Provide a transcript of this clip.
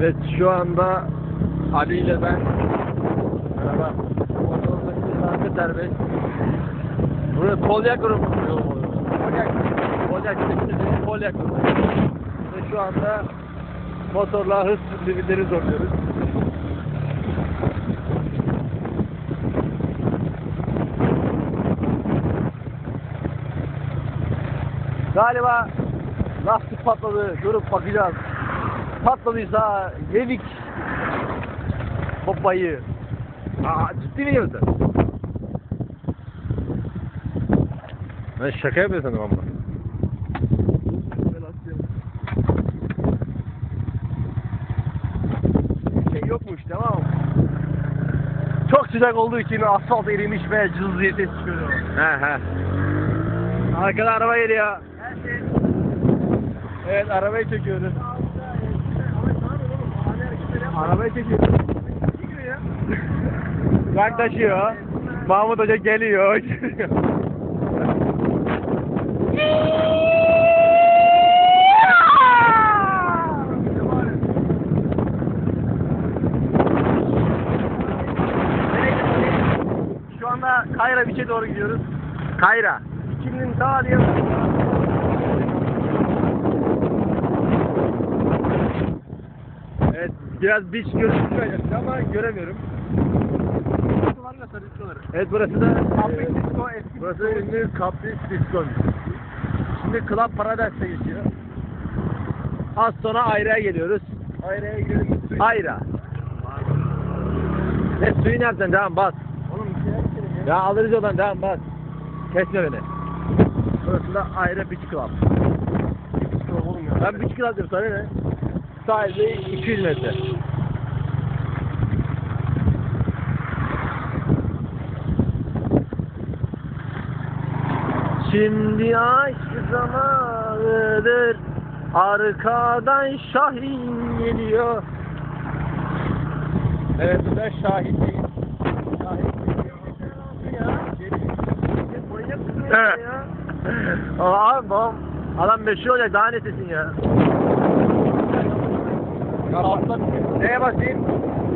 Evet şu anda Ali ile ben merhaba motorda arka serbest. Burası Polyak grubu. Polyak Polyak Polyak Polyak grubu. Ve şu anda motorla hız limitleri zorluyoruz. Galiba lastik patladı. Durup bakacağız. Patladıysa yedik Hoppayı. Aa ciddi mi diyorsun? Ben şaka yapıyorsun ama. Şey yokmuş tamam mı? Çok sıcak olduğu için asfalt erimiş ve cız diye ses çıkıyor. He he. Arkada araba geliyor. Evet arabayı çekiyoruz. Arabayı çekiyoruz. Yaklaşıyor. Mahmut Hoca geliyor. Şu anda Kayra Biç'e doğru gidiyoruz. Kayra. Kiminin daha diye Biraz biç gözüküyor ama göremiyorum. Evet, burası da Kapris e, Disco eski burası ünlü Capris Disco. Şimdi Club Paradise'e geçiyor. Az sonra Ayra'ya geliyoruz. Ayrıca gidelim. Ayra. Ne suyu nereden? Devam bas. Oğlum bir şeyler içelim ya. Ya alırız oradan devam bas. Kesme beni. Burası da Ayra Beach Club. Oğlum ya. Ben Beach Club diyorum sana ne? Sahilde 200 metre. Şimdi aşk zamanıdır Arkadan Şahin geliyor Evet bu da Şahin değil Evet. Aa, abi babam adam meşhur olacak daha netesin ya. Kraftwerk. Was ist?